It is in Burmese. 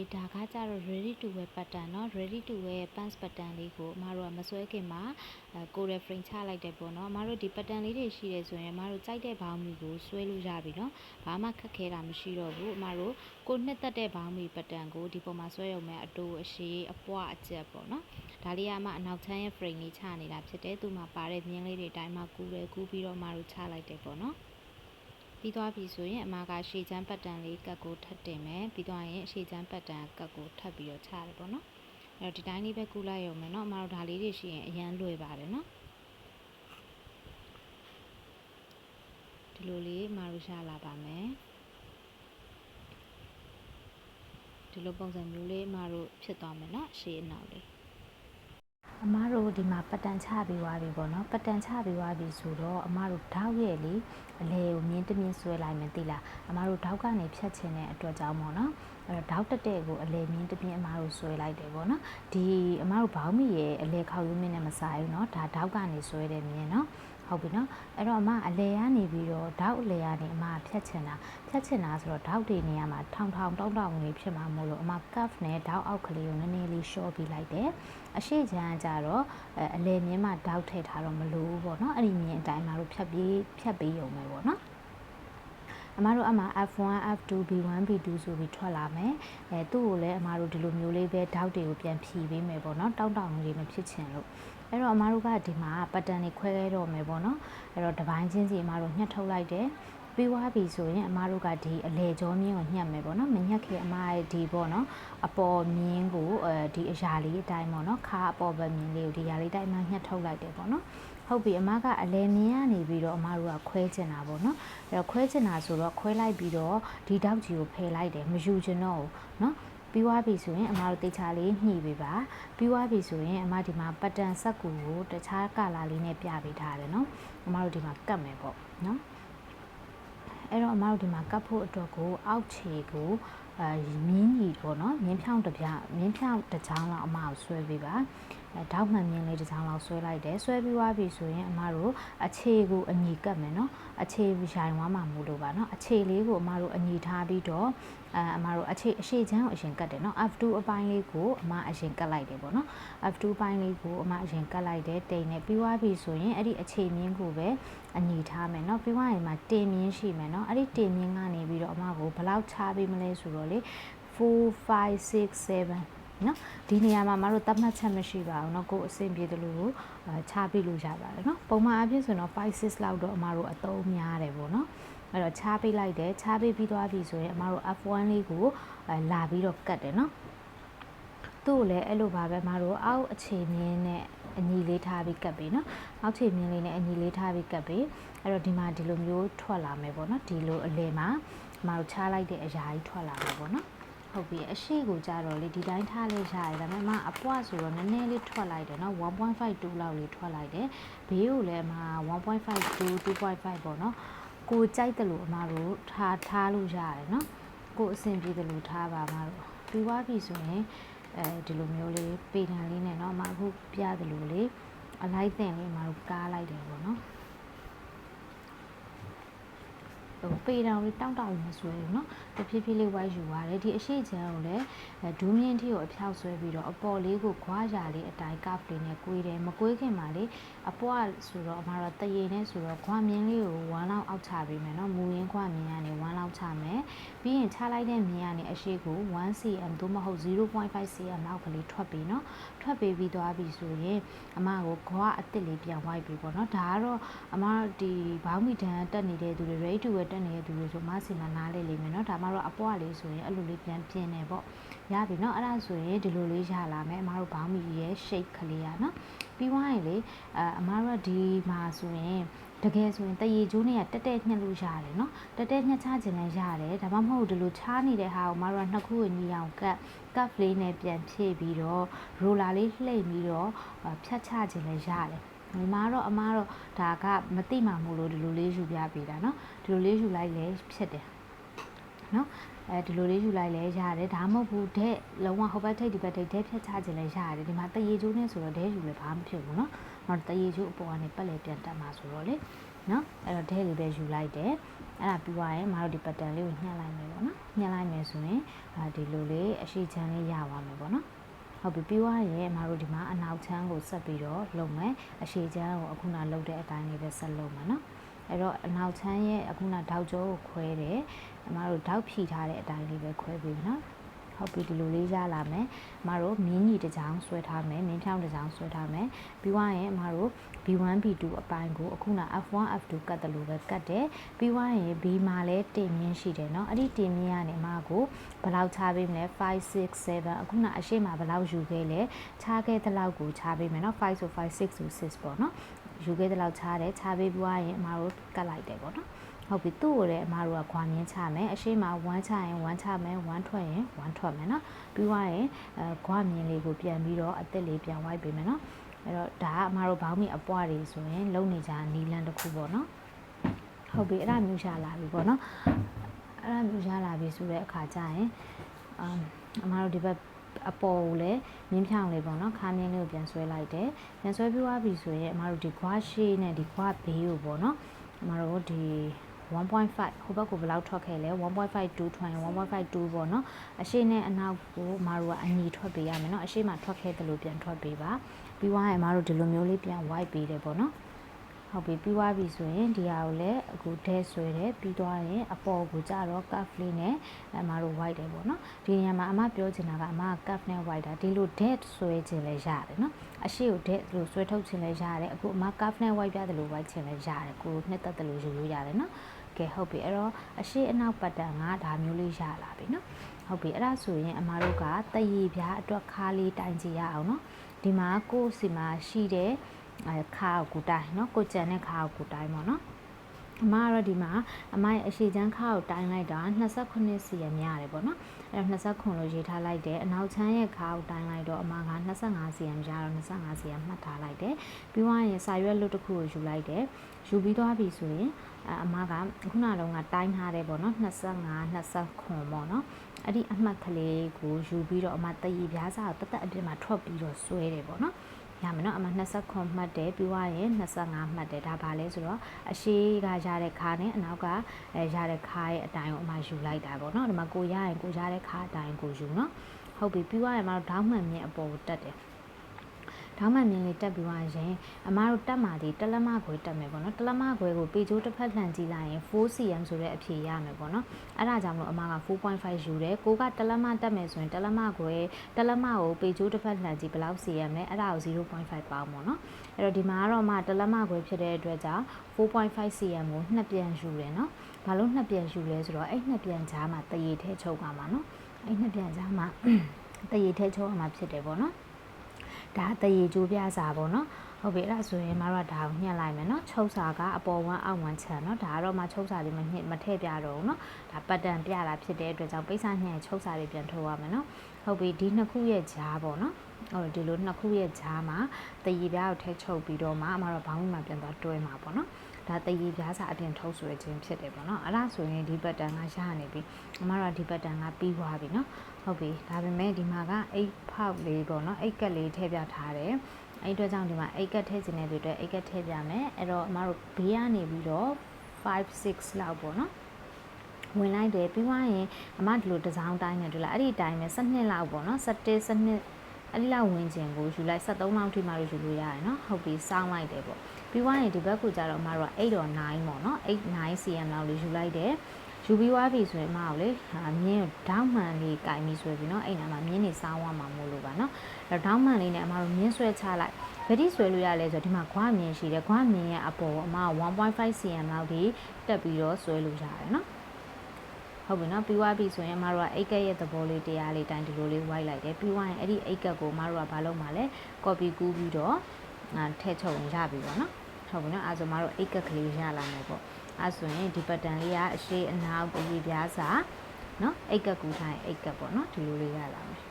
ဒါကကြတော့ ready to wear pattern เนาะ ready to wear pants pattern လေးကိုအမတို့ကမဆွဲခင်မှာအဲကိုရယ် frame ချလိုက်တယ်ပေါ့เนาะအမတို့ဒီ pattern လေးတွေရှိတယ်ဆိုရင်အမတို့ကြိုက်တဲ့ဘောင်းမီကိုဆွဲလို့ရပြီเนาะဘာမှခက်ခဲတာမရှိတော့ဘူးအမတို့ကိုနှစ်သက်တဲ့ဘောင်းမီ pattern ကိုဒီပေါ်မှာဆွဲရုံနဲ့အတူအရှိအပွားအကျက်ပေါ့เนาะဒါလေးကအမအနောက်ချမ်းရဲ့ frame လေးချနေတာဖြစ်တယ်သူ့မှာပါတဲ့မြင်းလေးတွေအတိုင်းမှာကူးတယ်ကူးပြီးတော့အမတို့ချလိုက်တယ်ပေါ့เนาะ ပြီးသွားပြီဆိုရင်အမကရှေ့ချမ်းပတ်တန်လေးကတ်ကိုထပ်တင်မယ်ပြီးသွားရင်ရှေ့ချမ်းပတ်တန်ကတ်ကိုထပ်ပြီးတော့ချရတယ်ပေါ့နော်အဲ့တော့ဒီတိုင်းလေးပဲကူလိုက်ရုံပဲเนาะအမတို့ဒါလေးတွေရှိရင်အရန်လွယ်ပါတယ်เนาะဒီလိုလေးအမတို့ရှာလာပါမယ်ဒီလိုပုံစံမျိုးလေးအမတို့ဖြစ်သွားမယ်เนาะရှေ့အနောက်လေး အမားတို့ဒီမှာပတ်တန်ချပြီးသွားပြီပေါ့နော်ပတ်တန်ချပြီးသွားပြီဆိုတော့အမားတို့ဓာတ်ရဲ့လေအလဲကိုမြင်းတမြင်းဆွဲလိုက်မယ်သိလားအမားတို့ဓာတ်ကနေဖြတ်ချင်တဲ့အတွက်ကြောင့်ပေါ့နော်အဲ့တော့ဓာတ်တက်တဲ့ကိုအလဲမြင်းတမြင်းအမားတို့ဆွဲလိုက်တယ်ပေါ့နော်ဒီအမားတို့ဘောင်းမီရဲ့အလဲခေါက်ရုံးမြင်းနဲ့မဆိုင်ဘူးနော်ဒါဓာတ်ကနေဆွဲတဲ့မြင်းနော် ဟုတ်ပြီနော်အဲ့တော့အမအလဲကနေပြီးတော့ဓာတ်အလဲကနေအမဖြတ်ချင်တာဖြတ်ချင်တာဆိုတော့ဓာတ်တွေနေရာမှာထောင်ထောင်တောင်းတောင်းလေးဖြစ်မှာမို့လို့အမ cuff နဲ့ဓာတ်အောက်ကလေးကိုနည်းနည်းလေးရှော့ပြီးလိုက်တယ်အရှိချမ်းကကြတော့အဲအလဲမြင်းမှာဓာတ်ထည့်ထားတော့မလို့ဘူးပေါ့နော်အဲ့ဒီမြင်းအတိုင်းအမတို့ဖြတ်ပြီးဖြတ်ပြီးရုံပဲပေါ့နော်အမတို့အမှ F1 F2 B1 B2 ဆိုပြီးထွက်လာမယ်အဲသူ့ကိုလည်းအမတို့ဒီလိုမျိုးလေးပဲဓာတ်တွေကိုပြန်ဖြီးပေးမယ်ပေါ့နော်တောင်းတောင်းလေးမဖြစ်ချင်လို့ အဲ့တော့အမတို့ကဒီမှာပတ်တန်တွေခွဲခဲတော့မယ်ပေါ့နော်အဲ့တော့ဒီပိုင်းချင်းစီအမတို့ညှက်ထုတ်လိုက်တယ်ပြီးသွားပြီဆိုရင်အမတို့ကဒီအလေကြောမြင်းကိုညှက်မယ်ပေါ့နော်မညှက်ခင်အမရဲ့ဒီပေါ့နော်အပေါ်မြင်းကိုအဲဒီအရာလေးအတိုင်းပေါ့နော်ခါအပေါ်ဘက်မြင်းလေးကိုဒီရာလေးတိုင်းမှညှက်ထုတ်လိုက်တယ်ပေါ့နော်ဟုတ်ပြီအမကအလဲမြင်းကနေပြီးတော့အမတို့ကခွဲချင်တာပေါ့နော်အဲ့တော့ခွဲချင်တာဆိုတော့ခွဲလိုက်ပြီးတော့ဒီတောက်ကြီးကိုဖယ်လိုက်တယ်မယူချင်တော့ဘူးနော် ပြီးွားပြီဆိုရင်အမတို့တေချာလေးညှိပေးပါပြီးွားပြီဆိုရင်အမဒီမှာပတ်တန်ဆက်ကူကိုတခြားကလာလေးနဲ့ပြပေးထားတယ်နော်အမတို့ဒီမှာကတ်မယ်ပေါ့နော်အဲ့တော့အမတို့ဒီမှာကတ်ဖို့အတွက်ကိုအောက်ခြေကိုအဲမြင်းကြီးပေါ့နော်မြင်းဖြောင်းတစ်ပြမြင်းဖြောင်းတစ်ချောင်းလောက်အမကိုဆွဲပေးပါ ထောက်မှန်မြင်လေးတစ်ချောင်းလောက်ဆွဲလိုက်တယ်ဆွဲပြီးွားပြီဆိုရင်အမတို့အခြေကိုအညီကပ်မယ်နော်အခြေရိုင်ဝါမှမလို့ပါနော်အခြေလေးကိုအမတို့အညီထားပြီးတော့အဲအမတို့အခြေအရှိချမ်းကိုအရင်ကတ်တယ်နော် F2 အပိုင်းလေးကိုအမအရင်ကတ်လိုက်တယ်ပေါ့နော် F2 ပိုင်းလေးကိုအမအရင်ကတ်လိုက်တယ်တိမ်နဲ့ပြီးွားပြီဆိုရင်အဲ့ဒီအခြေမြင်းကိုပဲအညီထားမယ်နော်ပြီးွားရင်မှာတင်မြင်းရှိမယ်နော်အဲ့ဒီတင်မြင်းကနေပြီးတော့အမကိုဘယ်လောက်ချပေးမလဲဆိုတော့လေ4 5 6 7 နော်ဒီနေရာမှာမတို့သတ်မှတ်ချက်မရှိပါဘူးနော်ကိုယ်အဆင်ပြေတယ်လို့ချပြလို့ရပါတယ်နော်ပုံမှန်အဖြစ်ဆိုတော့5 6လောက်တော့အမတို့အသုံးများတယ်ပေါ့နော်အဲ့တော့ချားပေးလိုက်တယ်ချားပေးပြီးသွားပြီဆိုရင်အမတို့ F1 လေးကိုလာပြီးတော့ကတ်တယ်နော်သူ့ကိုလည်းအဲ့လိုပါပဲမတို့အောက်အခြေမြင်းနဲ့အညီလေးထားပြီးကတ်ပြီးနော်အောက်ခြေမြင်းလေးနဲ့အညီလေးထားပြီးကတ်ပြီးအဲ့တော့ဒီမှာဒီလိုမျိုးထွက်လာမယ်ပေါ့နော်ဒီလိုအလဲမှာမတို့ချားလိုက်တဲ့အရာကြီးထွက်လာမယ်ပေါ့နော် ဟုတ်ပြီအရှိကိုကြတော့လေဒီတိုင်းထားလေးရတယ်ဒါပေမဲ့မအပွားဆိုတော့နည်းနည်းလေးထွက်လိုက်တယ်เนาะ1.52လောက်လေးထွက်လိုက်တယ်ဘေးကိုလည်းမ1.52 2.5ပေါ့เนาะကိုကြိုက်တယ်လို့အမတို့ထားထားလို့ရတယ်เนาะကိုအဆင်ပြေတယ်လို့ထားပါမတို့ပြီးသွားပြီဆိုရင်အဲဒီလိုမျိုးလေးပေတံလေးနဲ့เนาะအမအခုပြတယ်လို့လေအလိုက်တင်လေးအမတို့ကားလိုက်တယ်ပေါ့เ ဟိုပေတောင်လေးတောင့်တောင့်နဲ့ဆွဲတယ်နော်တဖြည်းဖြည်းလေးဝိုက်ယူရတယ်ဒီအရှိချမ်းကိုလည်းဒူးမြင့်ထိကိုအဖျောက်ဆွဲပြီးတော့အပေါ်လေးကိုခွာရလေးအတိုင်းကာဖ်လေးနဲ့ကွေးတယ်မကွေးခင်မှာလေအပွားဆိုတော့အမှားတော့တရေနဲ့ဆိုတော့ခွာမြင်းလေးကိုဝမ်းလောက်အောက်ချပေးမယ်နော်မူရင်းခွာမြင်းကနေဝမ်းလောက်ချမယ်ပြီးရင်ချလိုက်တဲ့မြင်းကနေအရှိကို 1cm သို့မဟုတ် 0.5cm လောက်ကလေးထွက်ပေးနော်ထွက်ပေးပြီးသွားပြီဆိုရင်အမကိုခွာအစ်စ်လေးပြန်ဝိုက်ပြီးပေါ့နော်ဒါကတော့အမဒီဘောင်းမီတန်းတက်နေတဲ့သူတွေ ready to wear တက်နေတဲ့သူတွေဆိုမဆီမှာနားလေးလေးမယ်เนาะဒါမှတော့အပွားလေးဆိုရင်အဲ့လိုလေးပြန်ပြင်းနေပေါ့ရပြီเนาะအဲ့ဒါဆိုရင်ဒီလိုလေးရလာမယ်အမတို့ဘောင်းမီရဲ့ shape ကလေးอ่ะเนาะပြီးသွားရင်လေအအမတို့ဒီမှာဆိုရင်တကယ်ဆိုရင်တရေကျိုးနဲ့တက်တက်ညှက်လို့ရတယ်เนาะတက်တက်ညှက်ချခြင်းလည်းရတယ်ဒါမှမဟုတ်ဒီလိုချားနေတဲ့ဟာကိုမတို့ကနှစ်ခုကိုညီအောင်ကတ်ကတ်လေးနဲ့ပြန်ဖြည့်ပြီးတော့ရိုလာလေးလှိမ့်ပြီးတော့ဖြတ်ချခြင်းလည်းရတယ် ညီမတော့အမတော့ဒါကမသိမှမို့လို့ဒီလိုလေးယူပြပေးတာเนาะဒီလိုလေးယူလိုက်လဲဖြစ်တယ်เนาะအဲဒီလိုလေးယူလိုက်လဲရတယ်ဒါမှမဟုတ်ဘူးတဲ့လုံးဝဟိုဘက်ထိတ်ဒီဘက်ထိတ်တဲ့ဖြတ်ချခြင်းလဲရတယ်ဒီမှာတရေကျိုးနဲ့ဆိုတော့ဒဲယူလဲဘာမှမဖြစ်ဘူးเนาะနောက်တရေကျိုးအပေါ်ကနေပတ်လဲပြန်တက်မှာဆိုတော့လေနော်အဲ့တော့ဒဲလေးပဲယူလိုက်တယ် အဲ့ဒါပြီးသွားရင်မတို့ဒီ pattern လေးကိုညှက်လိုက်မယ်ပေါ့နော်ညှက်လိုက်မယ်ဆိုရင်ဒီလိုလေးအရှိချမ်းလေးရသွားမယ်ပေါ့နော်ဟုတ်ပြီပြီးသွားရင်အမတို့ဒီမှာအ နောက်ချမ်းကိုဆက်ပြီးတော့လုပ်မယ်အရှိချမ်းကိုအခုနလုပ်တဲ့အတိုင်းလေးပဲဆက်လုပ်မယ်နော်အဲ့တော့အနောက်ချမ်းရဲ့အခုနထောက်ကျောကိုခွဲတယ်အမတို့ထောက်ဖြီထားတဲ့အတိုင်းလေးပဲခွဲပြီးနော် ဟုတ်ပြီဒီလိုလေးရလာမယ်အမတို့မြင်းကြီးတစ်ကြောင်ဆွဲထားမယ်မြင်းဖြောင်းတစ်ကြောင်ဆွဲထားမယ်ပြီးွားရင်အမတို့ B1 B2 အပိုင်းကိုအခုန F1 F2 ကတ်တယ်လို့ပဲကတ်တယ်ပြီးွားရင် B မှာလည်းတင်မြင့်ရှိတယ်เนาะအဲ့ဒီတင်မြင့်ကနေအမကိုဘယ်လောက်ချပေးမလဲ5 6 7အခုနအရှိမဘယ်လောက်ယူခဲ့လဲချခဲ့တဲ့လောက်ကိုချပေးမယ်เนาะ5ဆို5 6ဆို6ပေါ့เนาะယူခဲ့တဲ့လောက်ချတယ်ချပေးပြီးွားရင်အမတို့ကတ်လိုက်တယ်ပေါ့เนาะ ဟုတ်ပြီသူ့ကိုလည်းအမတို့ကခွာမြင်းချမယ်အရှိမဝမ်းချရင်ဝမ်းချမယ်ဝမ်းထွက်ရင်ဝမ်းထွက်မယ်နော်ပြီးွားရင်အဲခွာမြင်းလေးကိုပြန်ပြီးတော့အသက်လေးပြန်ဝိုက်ပေးမယ်နော်အဲ့တော့ဒါကအမတို့ဘောင်းမီအပွားတွေဆိုရင်လုံနေကြနီလန်တစ်ခုပေါ့နော်ဟုတ်ပြီအဲ့ဒါမျိုးရှာလာပြီပေါ့နော်အဲ့ဒါမျိုးရှာလာပြီဆိုတဲ့အခါကျရင်အမတို့ဒီဘက်အပေါ်ကိုလည်းမြင်းဖြောင်းလေးပေါ့နော်ခါမြင်းလေးကိုပြန်ဆွဲလိုက်တယ်ပြန်ဆွဲပြီးွားပြီဆိုရင်အမတို့ဒီခွားရှေးနဲ့ဒီခွားဘေးကိုပေါ့နော်အမတို့ဒီ 1.5ဟိုဘက်ကိုဘယ်လောက်ထွက်ခဲ့လဲ1.52ထွက်ရင်1.52ပေါ့နော်အရှိနဲ့အနောက်ကိုမတို့ကအညီထွက်ပေးရမယ်နော်အရှိမှထွက်ခဲ့တယ်လို့ပြန်ထွက်ပေးပါပြီးသွားရင်မတို့ဒီလိုမျိုးလေးပြန် white ပေးတယ်ပေါ့နော်ဟုတ်ပြီပြီးသွားပြီဆိုရင်ဒီဟာကိုလည်းအခုဒဲဆွဲတယ်ပြီးသွားရင်အပေါ်ကိုကြတော့ cuff လေးနဲ့အမတို့ white တယ်ပေါ့နော်ဒီနေရာမှာအမပြောချင်တာကအမ cuff နဲ့ white တာဒီလို dead ဆွဲခြင်းလည်းရတယ်နော်အရှိကို dead လို့ဆွဲထုတ်ခြင်းလည်းရတယ်အခုအမ cuff နဲ့ white ပြတယ်လို့ white ခြင်းလည်းရတယ်ကိုနှစ်သက်တယ်လို့ယူလို့ရတယ်နော် ကဲဟုတ်ပြီအဲ့တော့အရှိအနောက်ပတ်တန်ကဒါမျိုးလေးရလာပြီနော်ဟုတ်ပြီအဲ့ဒါဆိုရင်အမားတို့ကတရေပြားအတွက်ခါလေးတိုင်ကြည့်ရအောင်နော်ဒီမှာကိုယ်စီမှာရှိတဲ့ခါကိုတိုင်နော်ကိုကြံတဲ့ခါကိုတိုင်ပေါ့နော်အမကတော့ဒီမှာအမရဲ့အရှိချမ်းခါကိုတိုင်းလိုက်တာ28စီရများရတယ်ပေါ့နော် အဲ့တော့29လို့ရေးထားလိုက်တယ်အနောက်ချမ်းရဲ့ခါကိုတိုင်းလိုက်တော့အမက25စီရမြရတော့25စီရမှတ်ထားလိုက်တယ်ပြီးသွားရင်စာရွက်လွတ်တစ်ခုကိုယူလိုက်တယ်ယူပြီးသွားပြီဆိုရင်အမကခုနကတော့ကတိုင်းထားတယ်ပေါ့နော်25 29ပေါ့နော်အဲ့ဒီအမှတ်ကလေးကိုယူပြီးတော့အမတည်ပြားစာကိုတသက်အပြစ်မှာထွက်ပြီးတော့ဆွဲတယ်ပေါ့နော် ရမယ်နော်အမှ29မှတ်တယ်ပြီးသွားရင်25မှတ်တယ်ဒါပါလဲဆိုတော့အရှိကရတဲ့ခါနဲ့အနောက်ကအဲရတဲ့ခါရဲ့အတိုင်းကိုအမှယူလိုက်တာပေါ့နော်ဒီမှာကိုရရင်ကိုရတဲ့ခါအတိုင်းကိုယူနော်ဟုတ်ပြီပြီးသွားရင်မတော့ဓာတ်မှန်မြင့်အပေါ်ကိုတက်တယ် ထောင်းမှန်မြင်လေးတက်ပြီးသွားရင်အမားတို့တက်မှဒီတလက်မခွေတက်မယ်ပေါ့နော်တလက်မခွေကိုပေကျိုးတစ်ဖက်လှန်ကြည့်လိုက်ရင် 4cm ဆိုတဲ့အဖြေရမယ်ပေါ့နော်အဲ့ဒါကြောင့်မလို့အမားက4.5ယူတယ်ကိုကတလက်မတက်မယ်ဆိုရင်တလက်မခွေတလက်မကိုပေကျိုးတစ်ဖက်လှန်ကြည့်ဘယ်လောက် cm လဲအဲ့ဒါကို0.5ပေါင်းပေါ့နော်အဲ့တော့ဒီမှာကတော့မှတလက်မခွေဖြစ်တဲ့အတွက်ကြောင့်4.5 cm ကိုနှစ်ပြန်ယူတယ်နော်ဘာလို့နှစ်ပြန်ယူလဲဆိုတော့အဲ့နှစ်ပြန်ကြားမှာတရေထဲချုပ်ပါမှာနော်အဲ့နှစ်ပြန်ကြားမှာတရေထဲချုပ်အောင်မှာဖြစ်တယ်ပေါ့နော် ဒါတရေကျိုးပြစာပေါ့နော်ဟုတ်ပြီအဲ့ဒါဆိုရင်မတို့ကဒါကိုညှက်လိုက်မယ်နော်ချုပ်စာကအပေါ်ဝမ်းအောက်ဝမ်းချမ်းနော်ဒါကတော့မှချုပ်စာလေးမညှက်မထည့်ပြတော့ဘူးနော်ဒါပတ်တန်ပြတာဖြစ်တဲ့အတွက်ကြောင့်ပိတ်စာညှက်ချုပ်စာလေးပြန်ထုတ်ရမယ်နော်ဟုတ်ပြီဒီနှစ်ခုရဲ့ကြားပေါ့နော်ဟုတ်ဒီလိုနှစ်ခုရဲ့ကြားမှာတရေပြားကိုထည့်ချုပ်ပြီးတော့မှအမတို့ဘောင်းမှာပြန်သွားတွဲမှာပေါ့နော် ဒါတရေပြားစာအပြင်ထုတ်ဆိုရခြင်းဖြစ်တယ်ပေါ့နော်အဲ့ဒါဆိုရင်ဒီဘတ်တန်ကရနေပြီအမတို့ဒီဘတ်တန်ကပြီးသွားပြီနော်ဟုတ်ပြီဒါပေမဲ့ဒီမှာကအိတ်ဖောက်လေးပေါ့နော်အိတ်ကက်လေးထည့်ပြထားတယ်အဲ့အတွက်ကြောင့်ဒီမှာအိတ်ကက်ထည့်ခြင်းတဲ့အတွက်အိတ်ကက်ထည့်ပြမယ်အဲ့တော့အမတို့ဘေးကနေပြီးတော့5 6လောက်ပေါ့နော်ဝင်လိုက်တယ်ပြီးသွားရင်အမဒီလိုဒီဇိုင်းတိုင်းနဲ့တွေ့လားအဲ့ဒီတိုင်းပဲ12လောက်ပေါ့နော်17 12အဲ့ဒီလောက်ဝင်ခြင်းကိုယူလိုက်73လောက်ထိမှလို့ယူလို့ရတယ်နော်ဟုတ်ပြီစောင်းလိုက်တယ်ပေါ့ ပြီးွားရင်ဒီဘက်ကိုကြတော့အမတို့က8 or 9ပေါ့နော်8 9 cm လောက်လေးယူလိုက်တယ်ယူပြီးွားပြီဆိုရင်အမတို့လေမြင်းဒေါင်းမှန်လေးကင်ပြီးဆိုပြီးနော်အဲ့နာမှာမြင်းနေစောင်းဝမှာမို့လို့ပါနော်အဲ့ဒေါင်းမှန်လေးနဲ့အမတို့မြင်းဆွဲချလိုက်ဗတိဆွဲလို့ရလဲဆိုတော့ဒီမှာခွားမြင်ရှိတယ်ခွားမြင်ရဲ့အပေါ်အမ1.5 cm လောက်ဒီတက်ပြီးတော့ဆွဲလို့ရတယ်နော်ဟုတ်ပြီနော်ပြီးွားပြီဆိုရင်အမတို့ကအိတ်ကက်ရဲ့သဘောလေးတရားလေးတိုင်းဒီလိုလေးဝိုက်လိုက်တယ်ပြီးွားရင်အဲ့ဒီအိတ်ကက်ကိုအမတို့ကဘာလုပ်မှာလဲ copy ကူးပြီးတော့ထည့်ချုပ်ရပြီပေါ့နော် ဟုတ်ပြီနော်အဲဆိုမတို့အိတ်ကက်ကလေးရလာမယ်ပေါ့အဲဆိုရင်ဒီပတ်တန်လေးကအရှိအနောက်ပြည်ပြားစာနော်အိတ်ကက်ကူထိုင်အိတ်ကက်ပေါ့နော်ဒီလိုလေးရလာမယ်